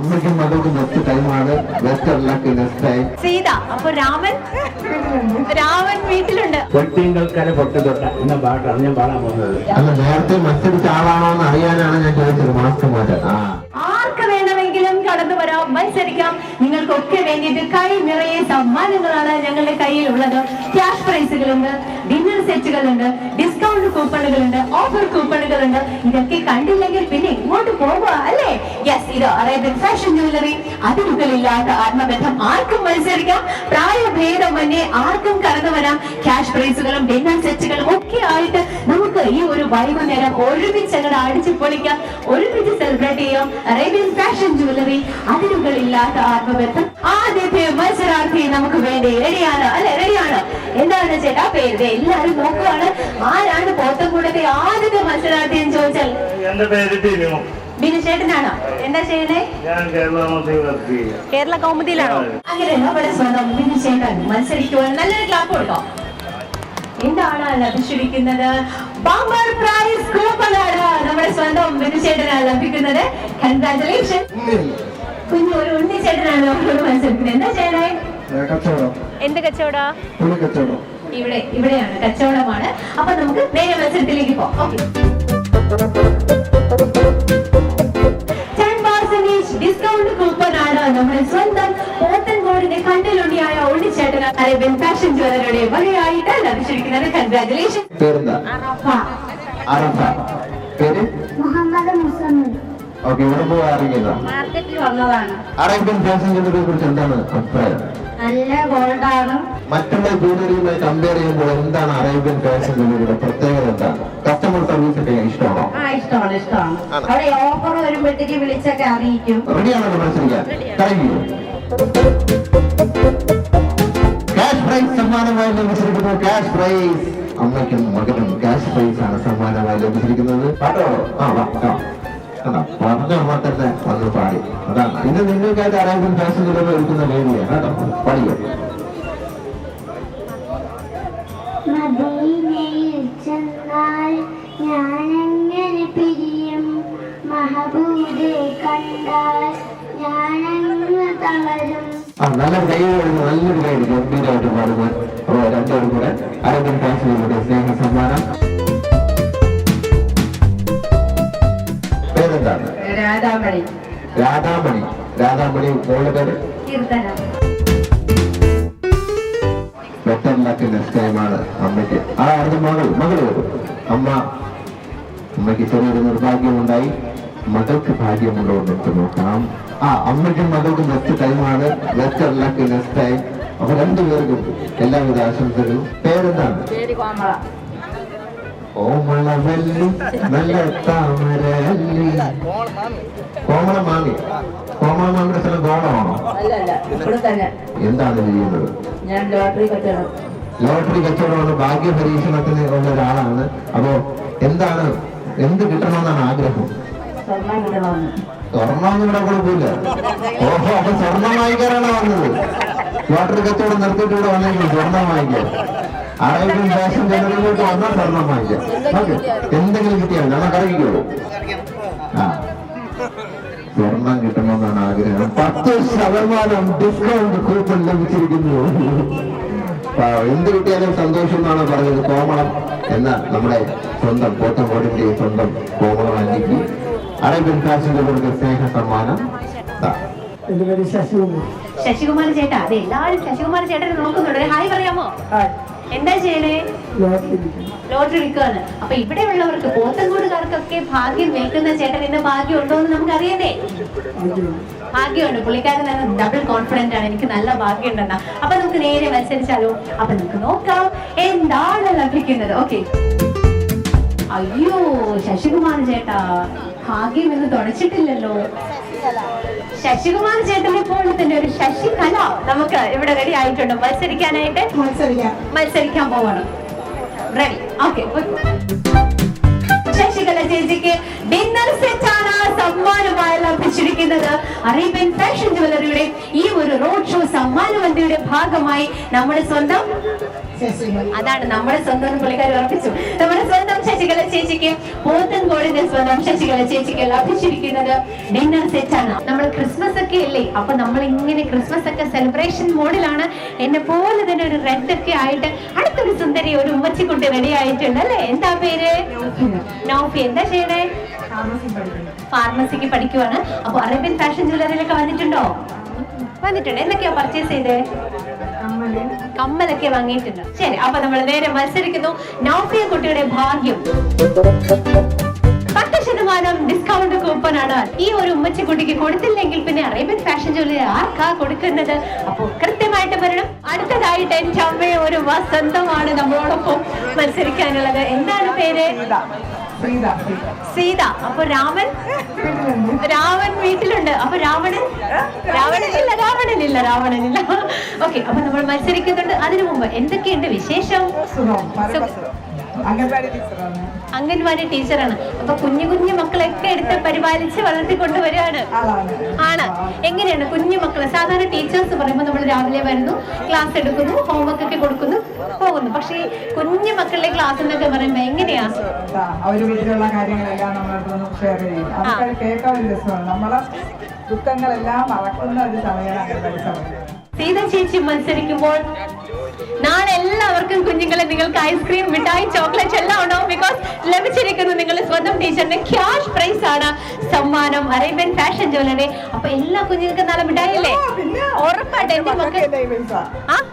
അമ്മയ്ക്കും മകൾക്കും ബെസ്റ്റ് ടൈമാണ് best luck next time Seetha അപ്പൊ രാമൻ? രാമൻ വീട്ടിലുണ്ട്. പൊട്ടിങ്കൽക്കര പൊട്ടുതൊട്ട എന്ന പാട്ടാണ് ഞാൻ പാടാൻ പോകുന്നത്. അല്ല നേരത്തെ മറ്റൊരു ആളാണോ എന്ന് അറിയാനാണ് ഞാൻ ചോദിച്ചത്. മാസ്റ്റർ ആ ആർക്ക് വേണമെങ്കിലും കടന്നു വരാം മത്സരിക്കാം നിങ്ങൾക്കൊക്കെ വേണ്ടിയിട്ട് കൈ നിറയെ സമ്മാനങ്ങളാണ് ഞങ്ങളുടെ കയ്യിൽ ഉള്ളത് ക്യാഷ് പ്രൈസുകളുണ്ട് ഡിന്നർ സെറ്റുകളുണ്ട് ഡിസ്കൗണ്ട് കൂപ്പണുകളുണ്ട് ഓഫർ കൂപ്പണുകളുണ്ട്. ഇതൊക്കെ കണ്ടില്ലെങ്കിൽ പിന്നെ ഇങ്ങോട്ട് പോകുക അല്ലേ? യെസ് ഇത് അറേബ്യൻ ഫാഷൻ ജ്വല്ലറി അതിരുകളില്ലാത്ത ആത്മബന്ധം ആർക്കും മത്സരിക്കാം. പ്രായഭേദമന്യേ ആർക്കും കടന്നു വരാം. ക്യാഷ് പ്രൈസുകളും ഡിന്നർ സെറ്റുകളും ഒക്കെ ആയിട്ട് നമുക്ക് ഈ ഒരു വൈകുന്നേരം ഒരുമിച്ച് അങ്ങനെ അടിച്ചു പൊളിക്കാം ഒരുമിച്ച് സെലിബ്രേറ്റ് ചെയ്യാം. അറേബ്യൻ ഫാഷൻ ജ്വല്ലറി അതിരുകളില്ലാത്ത ആത്മബന്ധം. ആദ്യത്തെ മത്സരാർത്ഥി നമുക്ക് വേണ്ടി റെഡിയാണ് അല്ലെ? റെഡിയാണ് എന്താണ് ചേട്ടാ പേര്? എല്ലാരും നോക്കുവാണ്. ആരാണ് പോത്തൻകൂടത്തെ ആദ്യത്തെ മത്സരാർത്ഥി എന്ന് ചോദിച്ചാൽ? എന്റെ പേര് ടിനു. ബിനു ചേട്ടനാണോ? എന്താ ചെയ്യണേ? ഞാൻ കേരള കൗമുദിയിലാണോ? അങ്ങനെ നമ്മുടെ സ്വന്തം ബിനു ചേട്ടൻ മത്സരിക്കുവാൻ നല്ലൊരു ക്ലാപ്പ് കൊടുക്കാം എന്താണ് ലഭിച്ചിരിക്കുന്നത് ബമ്പർ പ്രൈസ് കൂപ്പണാണ് നമ്മുടെ സ്വന്തം ബിനു ചേട്ടനാണ് ലഭിക്കുന്നത്. കൺഗ്രാറ്റുലേഷൻ കുഞ്ഞു ഒരു ഉണ്ണി ചേട്ടനാണ് നമ്മളോട് മത്സരിക്കുന്നത് എന്താ കച്ചവടം. എന്ത് കച്ചവടാ? ഇവിടെ ഇവിടെയാണ് കച്ചവടമാണ്. അപ്പൊ നമുക്ക് നേരെ മത്സരത്തിലേക്ക് പോകാം. ഡിസ്കൗണ്ട് കൂപ്പൺ ആണ് നമ്മുടെ സ്വന്തം പോത്തൻകോടിന്റെ കണ്ണിലുണ്ണിയായ ഉണ്ണിച്ചേട്ടന് അറേബ്യൻ ഫാഷൻ ജ്വല്ലറിയുടെ വകയായിട്ടാണ് ലഭിച്ചിരിക്കുന്നത് കൺഗ്രാറ്റുലേഷൻ പേര്? മുഹമ്മദ് മുസമ്മിൽ ഓക്കെ ഇവിടെ പോയി വന്നതാണ്. അറേബ്യൻ ഫാഷൻ ജ്വല്ലറിയെ കുറിച്ച് എന്താണ് അഭിപ്രായം? നല്ല ഗോൾഡാണ് മറ്റുള്ള ജ്വല്ലറിയുമായി കമ്പയർ ചെയ്യുമ്പോൾ എന്താണ് അറേബ്യൻ ഫാഷൻ ജ്വല്ലറിയുടെ പ്രത്യേകത എന്താണ്? കസ്റ്റമർ സർവീസ് ഒക്കെ ഇഷ്ടമാണോ? ഇഷ്ടമാണ് ഇഷ്ടമാണ്. അവിടെ ഓഫർ വരുമ്പോഴത്തേക്ക് വിളിച്ചൊക്കെ അറിയിക്കും. റെഡിയാണോ മത്സരിക്കാൻ കഴിഞ്ഞു ക്യാഷ് പ്രൈസ് സമ്മാനമായി ലഭിച്ചിരിക്കുന്നു. ക്യാഷ് പ്രൈസ് അമ്മയ്ക്കും മകനും ക്യാഷ് പ്രൈസ് ആണ് സമ്മാനമായി ലഭിച്ചിരിക്കുന്നത്. പാട്ടോ ആ വാ? പറഞ്ഞ അമ്മ തന്നെ വന്ന് പാടി. അതാണ്. പിന്നെ നിങ്ങൾക്കായിട്ട് ആരെങ്കിലും ക്ലാസ് ജ്വല്ലറി ഒരുക്കുന്ന വേദിയാണ് കേട്ടോ. പാടിയോ മദീനയിൽ ചെന്നാൽ ഞാനെങ്ങനെ പിരിയും? മഹബൂബെ കണ്ടാൽ ഞാനങ്ങ് തളരും? ആ നല്ല കൈ നല്ലൊരു കൈ ഗംഭീരമായിട്ട് പാടുന്നത്. അപ്പോൾ രണ്ടുപേരും കൂടെ അറേബ്യൻ ഫാഷൻ ജ്വല്ലറി സ്നേഹ സമ്മാനം. രാധാമണി. രാധാമണി. രാധാമണി മോളുടെ പേര്? കീർത്തനം. ബെറ്റർ നിശ്ചയമാണ് അമ്മയ്ക്ക്. ആ അടുത്ത മകൾ മകൾ വരും അമ്മ അമ്മയ്ക്ക് ചെറിയൊരു നിർഭാഗ്യമുണ്ടായി. മകൾക്ക് ഭാഗ്യമുണ്ടോ എന്ന് നമുക്ക് നോക്കാം. ആ അമ്മയ്ക്കും മകൾക്കും ബെസ്റ്റ് ടൈമാണ് ബെറ്റർ ലക്ക് നെക്സ്റ്റ് ടൈം അപ്പൊ രണ്ടുപേർക്കും എല്ലാവിധ ആശംസകളും. പേരെന്താണ്? പേര് കോമള. ഓമളവല്ലി നല്ല താമരല്ലി കോമളമാമി മാമി. കോമള മാമിയുടെ സ്ഥലം കോമളമാണോ എന്താണ് ചെയ്യുന്നത്? ലോട്ടറി കച്ചവടം. ലോട്ടറി കച്ചവടമാണ് ഭാഗ്യ പരീക്ഷണത്തിന് ഉള്ള ഒരാളാണ്. അപ്പോ എന്താണ് എന്ത് കിട്ടണമെന്നാണ് ആഗ്രഹം? സ്വർണം സ്വർണം ഇവിടെ കൊടുക്കില്ല ഓഹോ അപ്പൊ സ്വർണം വാങ്ങിക്കാനാണ് വന്നത്. ലോട്ടറി കച്ചവടം നിർത്തിയിട്ട് ഇവിടെ വന്നെങ്കിൽ സ്വർണം വാങ്ങിക്കാൻ. അറേബ്യൻ ഫാഷൻ ജനറലിലോട്ട് വന്നാൽ സ്വർണം വാങ്ങിക്കാം. ഓക്കെ. എന്തെങ്കിലും കിട്ടിയാൽ നമുക്ക് അറിയിക്കുള്ളൂ. ആ. സ്വർണം കിട്ടണമെന്നാണ് ആഗ്രഹം. പത്ത് ശതമാനം ഡിസ്കൗണ്ട് കൂപ്പൺ ലഭിച്ചിരിക്കുന്നു. എന്ത് കിട്ടിയാലും സന്തോഷം എന്നാണ് പറഞ്ഞത് കോമളം എന്ന നമ്മുടെ സ്വന്തം പോത്തങ്കോടിന്റെ സ്വന്തം കോമളം അന്റിക്ക് അറേബ്യൻ ഫാഷന്റെ കൊടുത്ത സ്നേഹ സമ്മാനം. ദാ. ശശികുമാർ. ചേട്ടാ അതെ എല്ലാവരും ശശികുമാർ ചേട്ടനെ നോക്കുന്നുണ്ട്. ഹായ് പറയാമോ? എന്താ ചെയ്യണേ ലോട്ടറി വിൽക്കുകയാണ് അപ്പൊ ഇവിടെ ഉള്ളവർക്ക് പോത്തൻകൂടുകാർക്കൊക്കെ ഭാഗ്യം നിൽക്കുന്ന ചേട്ടൻ ഇന്ന് ഭാഗ്യം ഉണ്ടോ എന്ന് നമുക്ക് അറിയണ്ടേ ഭാഗ്യമുണ്ട്. പുള്ളിക്കാരൻ തന്നെ ഡബിൾ കോൺഫിഡന്റ് ആണ്. എനിക്ക് നല്ല ഭാഗ്യം ഉണ്ടെന്ന അപ്പൊ നമുക്ക് നേരെ മത്സരിച്ചാലോ? അപ്പൊ നമുക്ക് നോക്കാം. എന്താണ് ലഭിക്കുന്നത്? ഓക്കെ. അയ്യോ ശശികുമാർ ചേട്ടാ ഭാഗ്യം എന്ന് തുടച്ചിട്ടില്ലല്ലോ ശശികുമാർ ചേട്ടനെ പോലെ തന്നെ ഒരു ശശികല നമുക്ക് ഇവിടെ റെഡി ആയിട്ടുണ്ട്. മത്സരിക്കാനായിട്ട് മത്സരിക്കാം. മത്സരിക്കാൻ പോവാണ്. റെഡി ഓക്കെ ശശികല ചേച്ചിക്ക് ഡിന്നർ സെറ്റ് ആണ് സമ്മാനമായി ലഭിച്ചിരിക്കുന്നത്. അറേബ്യൻ ഫാഷൻ ജ്വല്ലറിയുടെ ഈ ഒരു റോഡ് ഷോ സമ്മാനവന്തിയുടെ ഭാഗമായി നമ്മുടെ സ്വന്തം അതാണ് നമ്മുടെ സ്വന്തം പുള്ളിക്കാർ ഉറപ്പിച്ചു. നമ്മുടെ സ്വന്തം ശശികല ചേച്ചിക്ക് പോത്തൻകോടിന്റെ സ്വന്തം ശശികല ചേച്ചിക്ക് ലഭിച്ചിരിക്കുന്നത് ഡിന്നർ സെറ്റ് ആണ്. നമ്മൾ ക്രിസ്മസ് അപ്പൊ നമ്മൾ ഇങ്ങനെ ക്രിസ്മസ് ഒക്കെ സെലിബ്രേഷൻ മോഡിലാണ്. എന്നെ പോലെ തന്നെ ഒരു റെഡ് ഒക്കെ ആയിട്ട് അടുത്തൊരു സുന്ദരി ഒരു ഉമ്മച്ചിക്കുട്ടി റെഡി ആയിട്ടുണ്ട് അല്ലേ? എന്താ പേര്? നൗഫി. എന്താ ചെയ്യണേ? ഫാർമസിക്ക് പഠിക്കുവാണ്. അപ്പൊ അറേബ്യൻ ഫാഷൻ ജ്വല്ലറിയിലൊക്കെ വന്നിട്ടുണ്ടോ? വന്നിട്ടുണ്ട്. എന്തൊക്കെയാ പർച്ചേസ് ചെയ്തേ? കമ്മലൊക്കെ വാങ്ങിയിട്ടുണ്ട്. ശരി അപ്പൊ നമ്മൾ നേരെ മത്സരിക്കുന്നു. നൗഫിയ കുട്ടിയുടെ ഭാഗ്യം. പത്ത് ശതമാനം ഡിസ്കൗണ്ട് കൂപ്പൺ ആണ്. ഈ ഒരു ഉമ്മച്ചി കുട്ടിക്ക് കൊടുത്തില്ലെങ്കിൽ പിന്നെ അറേബ്യൻ ഫാഷൻ ജോലി ആർക്കാ കൊടുക്കുന്നത്? അപ്പൊ കൃത്യമായിട്ട് വരണം. അടുത്തതായിട്ട് എന്റെ അമ്മയെ ഒരു വസന്തമാണ് നമ്മളോടൊപ്പം മത്സരിക്കാനുള്ളത്. എന്താണ് പേര്? സീത. അപ്പൊ രാമൻ? രാമൻ വീട്ടിലുണ്ട്. അപ്പൊ രാവണൻ? രാവണനില്ല രാവണനില്ല രാവണനില്ല. ഓക്കെ അപ്പൊ നമ്മൾ മത്സരിക്കുന്നുണ്ട്. അതിനു മുമ്പ് എന്തൊക്കെയുണ്ട് വിശേഷം? അംഗൻവാടി ടീച്ചറാണ്. അംഗൻവാടി ടീച്ചറാണ്. അപ്പൊ കുഞ്ഞു കുഞ്ഞു മക്കളൊക്കെ എടുത്ത് പരിപാലിച്ച് വളർത്തി കൊണ്ടുവരികയാണ് ആണ്. എങ്ങനെയാണ് കുഞ്ഞു മക്കളെ? സാധാരണ ടീച്ചേഴ്സ് പറയുമ്പോൾ നമ്മൾ രാവിലെ വരുന്നു ക്ലാസ് എടുക്കുന്നു ഹോംവർക്ക് ഒക്കെ കൊടുക്കുന്നു പോകുന്നു. പക്ഷേ ഈ കുഞ്ഞു മക്കളുടെ ക്ലാസ് എന്നൊക്കെ പറയുമ്പോ എങ്ങനെയാ? അവർ വീട്ടിലുള്ള കാര്യങ്ങളെല്ലാം നമ്മളടുത്തൊന്ന് ഷെയർ ചെയ്യും. അതൊക്കെ കേൾക്കാൻ ഒരു രസമാണ്. നമ്മളെ ദുഃഖങ്ങളെല്ലാം മറക്കുന്ന ഒരു സമയമാണ് സീത ചേച്ചി മത്സരിക്കുമ്പോൾ നാളെ എല്ലാവർക്കും കുഞ്ഞുങ്ങളെ നിങ്ങൾക്ക് ഐസ്ക്രീം മിഠായി ചോക്ലേറ്റ് എല്ലാം ഉണ്ടാവും ബിക്കോസ് ലഭിച്ചിരിക്കുന്നു നിങ്ങൾ സ്വന്തം ടീച്ചറിന്റെ ക്യാഷ് പ്രൈസ് ആണ്. സമ്മാനം അറേബ്യൻ ഫാഷൻ ജ്വല്ലറി അപ്പൊ എല്ലാ കുഞ്ഞുങ്ങൾക്കും നല്ല മിഠായില്ലേ ഉറപ്പായിട്ട് എന്റെ മക്കൾ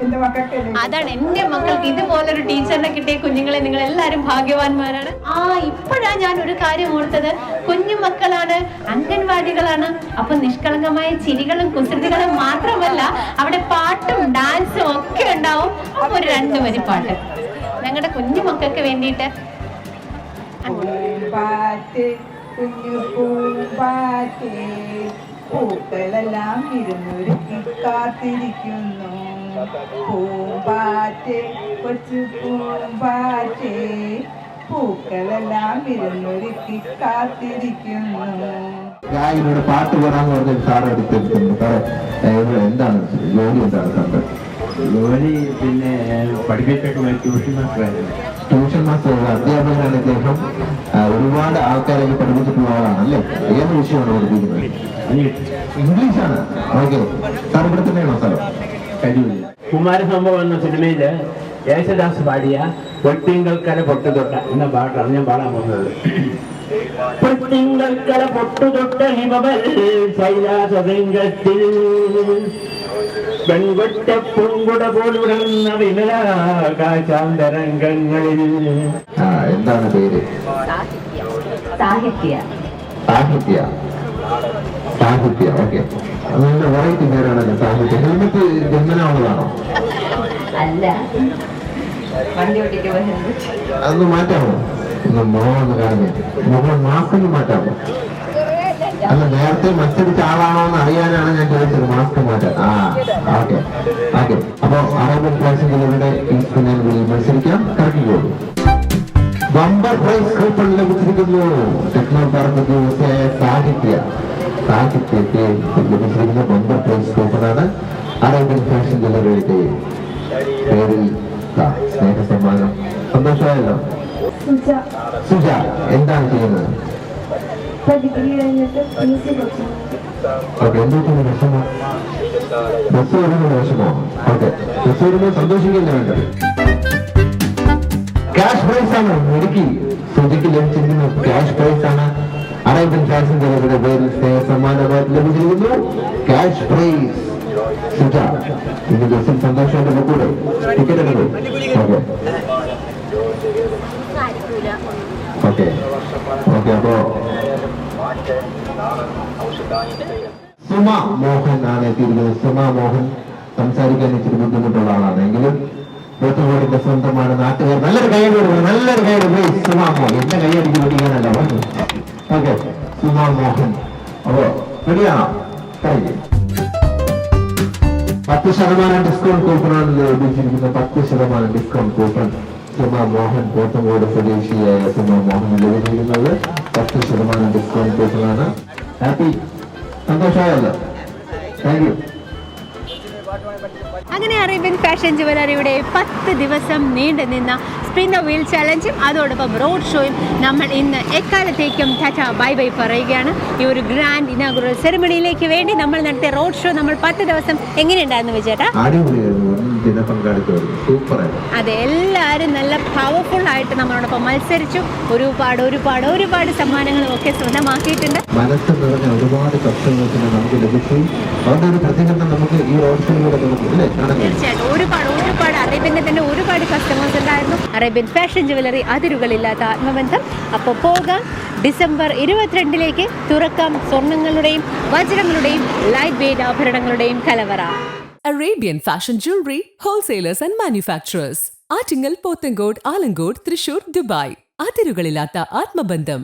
എന്റെ മക്കൾക്ക്. അതാണ് എന്റെ മക്കൾക്ക് ഇതുപോലൊരു ടീച്ചറിനെ കിട്ടിയ കുഞ്ഞുങ്ങളെ നിങ്ങൾ എല്ലാരും ഭാഗ്യവാന്മാരാണ്. ആ ഇപ്പോഴാ ഞാൻ ഒരു കാര്യം ഓർത്തത്. കുഞ്ഞു മക്കളാണ് അംഗൻവാടികളാണ്. അപ്പൊ നിഷ്കളങ്കമായ ചിരികളും കുസൃതികളും മാത്രമല്ല അവിടെ പാട്ടും ഡാൻസും ഒക്കെ ഉണ്ടാവും. അപ്പൊ ഒരു രണ്ടു വരി പാട്ട്. ഞങ്ങളുടെ കുഞ്ഞു മക്കൾക്ക് വേണ്ടിയിട്ട് പൂമ്പാറ്റ് കുഞ്ഞു പൂമ്പാറ്റ്. പൂക്കളെല്ലാം ഇരുന്നൊരുക്കി കാത്തിരിക്കുന്നു. പൂമ്പാറ്റ് കൊച്ചു പൂമ്പാറ്റ്. പൂക്കളെല്ലാം ഇരുന്നൊരുക്കി കാത്തിരിക്കുന്നു. ഗായകനോട് പാട്ട് പാടാന്ന് പറഞ്ഞ സാർ എടുത്തെടുത്തിട്ടുണ്ട് സാറേ ഇവിടെ എന്താണ്? ജോലി എന്താണ് സാറിന്റെ ജോലി പിന്നെ പഠിപ്പിച്ചൊക്കെ ട്യൂഷൻ മാസ്റ്ററായിരുന്നു. ട്യൂഷൻ മാസ്റ്റർ ഒരുപാട് ആൾക്കാരൊക്കെ പഠിപ്പിച്ചിട്ടുള്ള ആളാണ് അല്ലേ? ഏത് വിഷയമാണ് പഠിപ്പിക്കുന്നത്? ഇംഗ്ലീഷാണ്. ഓക്കെ. സാർ ഇവിടെ തന്നെയാണോ സ്ഥലം കഴിവില്ല കുമാരസംഭവം എന്ന സിനിമയിൽ യേശുദാസ് പാടിയ പൊട്ടിങ്കൽക്കര പൊട്ടുതൊട്ട എന്ന പാട്ടാണ് ഞാൻ പാടാൻ പോകുന്നത്. പൊട്ടിങ്കൽക്കര പൊട്ടുതൊട്ട ഹിമവൽ ശൈലാസതിങ്കത്തിൽ പെൺകൊറ്റ പൂങ്കുട പോലുടർന്ന വിമലാകാശാന്തരംഗങ്ങളിൽ. എന്താണ് പേര്? സാഹിത്യ. സാഹിത്യ. സാഹിത്യ ഓക്കെ. നല്ല വെറൈറ്റി പേരാണല്ലോ സാഹിത്യ? ഹെൽമെറ്റ് ജന്മനാവുന്നതാണോ അല്ല. അതൊന്ന് മാറ്റാമോ? ഒന്ന് മുഖം ഒന്ന് കാണുന്നേ. മുഖം മാസ്ക് മാറ്റാമോ? അല്ല നേരത്തെ മത്സരിച്ച ആളാണോ എന്ന് അറിയാനാണ് ഞാൻ ചോദിച്ചത്. മാസ്ക് മാറ്റാൻ. ആ ഓക്കെ. ഓക്കെ. അപ്പൊ അറേബ്യൻ ക്ലാസുകളുടെ ഇൻസ്ട്രുമെന്റുകളിൽ മത്സരിക്കാം. കറക്കിക്കോളൂ ബമ്പർ പ്രൈസ് കൂപ്പൺ ലഭിച്ചിരിക്കുന്നു. ടെക്നോ പറഞ്ഞ ദിവസത്തെ സാഹിത്യ സാഹിത്യത്തെ ലഭിച്ചിരിക്കുന്ന ബമ്പർ പ്രൈസ് കൂപ്പണാണ് അറേബ്യൻ ഫാഷൻ ജ്വല്ലറിയുടെ പേരിൽ സ്നേഹ സമ്മാനം. സന്തോഷമായല്ലോ? സുജ. എന്താണ് ചെയ്യുന്നത്? ഓക്കെ എന്തൊക്കെയാണ് വിഷമോ? ബസ് വരുന്ന വിഷമോ. ഓക്കെ ബസ് വരുമ്പോൾ സന്തോഷിക്കില്ല വേണ്ടത്? ക്യാഷ് പ്രൈസ് ആണ്. ഇടുക്കി സുജിക്ക് ലഭിച്ചിരിക്കുന്ന ക്യാഷ് പ്രൈസ് ആണ്. അറേബ്യൻ ഫാഷൻ പേരിൽ സ്നേഹ സമ്മാനമായിട്ട് ലഭിച്ചിരിക്കുന്നു. ക്യാഷ് പ്രൈസ് സുജ ഇന്ന് ബസ്സിൽ സന്തോഷമായിട്ട് കൂടെ ടിക്കറ്റ് എടുക്കും. ഓക്കെ ഓക്കെ ഓക്കെ അപ്പോ സുമ മോഹൻ ആണ് എത്തിയിരിക്കുന്നത്. സുമ മോഹൻ സംസാരിക്കാൻ ഇച്ചിരി ബുദ്ധിമുട്ടുള്ള ആളാണ് എങ്കിലും പോത്തുകോടിന്റെ സ്വന്തമാണ് നാട്ടുകാർ. നല്ലൊരു കൈ കൊടുക്കണം നല്ലൊരു കൈ പോയി സുമാ മോഹൻ എന്റെ കൈ അടിച്ച് പിടിക്കാനല്ല ഓക്കെ സുമാ മോഹൻ അപ്പോ റെഡിയാണോ പത്ത് ശതമാനം ഡിസ്കൗണ്ട് കൂപ്പണാണ് ലഭിച്ചിരിക്കുന്നത് പത്ത് ശതമാനം ഡിസ്കൗണ്ട് കൂപ്പൺ സുമാ മോഹൻ പോത്തങ്കോട് സ്വദേശിയായ സുമാ മോഹൻ ലഭിച്ചിരിക്കുന്നത് പത്ത് ശതമാനം ഡിസ്കൗണ്ട് കൂപ്പണാണ് ഹാപ്പി. സന്തോഷമായല്ലോ. താങ്ക് യു അങ്ങനെ അറേബ്യൻ ഫാഷൻ ജുവലറിയുടെ പത്ത് ദിവസം നീണ്ടു നിന്ന സ്പിൻ ദ വീൽ ചലഞ്ചും അതോടൊപ്പം റോഡ് ഷോയും നമ്മൾ ഇന്ന് എക്കാലത്തേക്കും ടാറ്റ ബൈ ബൈ പറയുകയാണ്. ഈ ഒരു ഗ്രാൻഡ് ഇനാഗുറൽ സെറിമണിയിലേക്ക് വേണ്ടി നമ്മൾ നടത്തിയ റോഡ് ഷോ നമ്മൾ പത്ത് ദിവസം എങ്ങനെയുണ്ടായിരുന്നു വിജയേട്ടാ? അതെ ഒന്നും എല്ലാവരും നല്ല പവർഫുൾ ആയിട്ട് നമ്മളോടൊപ്പം മത്സരിച്ചു. ഒരുപാട് ഒരുപാട് ഒരുപാട് സമ്മാനങ്ങളും ഒക്കെ സ്വന്തമാക്കിയിട്ടുണ്ട്. മനസ്സ് നിറഞ്ഞ ഒരുപാട് കഷ്ടങ്ങൾ നമുക്ക് ലഭിച്ചു. അതുകൊണ്ട് ഒരു പ്രതികരണം നമുക്ക് ഈ റോഡ് ഷോയിലൂടെ നമുക്ക് ഇല്ലേ? കാണാൻ കഴിയും തീർച്ചയായിട്ടും. ഒരുപാട് ഒരുപാട് അറേബ്യന്റെ തന്നെ ഒരുപാട് കസ്റ്റമേഴ്സ് ഉണ്ടായിരുന്നു. അറേബ്യൻ ഫാഷൻ ജുവലറി അതിരുകളില്ലാത്ത ആത്മബന്ധം. അപ്പോൾ പോകാം. ഡിസംബർ ഇരുപത്തിരണ്ടിലേക്ക് തുറക്കാം. സ്വർണങ്ങളുടെയും വജ്രങ്ങളുടെയും ലൈറ്റ് വെയ്റ്റ് ആഭരണങ്ങളുടെയും കലവറ. Arabian Fashion Jewelry, Wholesalers and Manufacturers. Attingal Pothencode Alamcode Thrissur Dubai. അതിരുകളില്ലാത്ത ആത്മബന്ധം.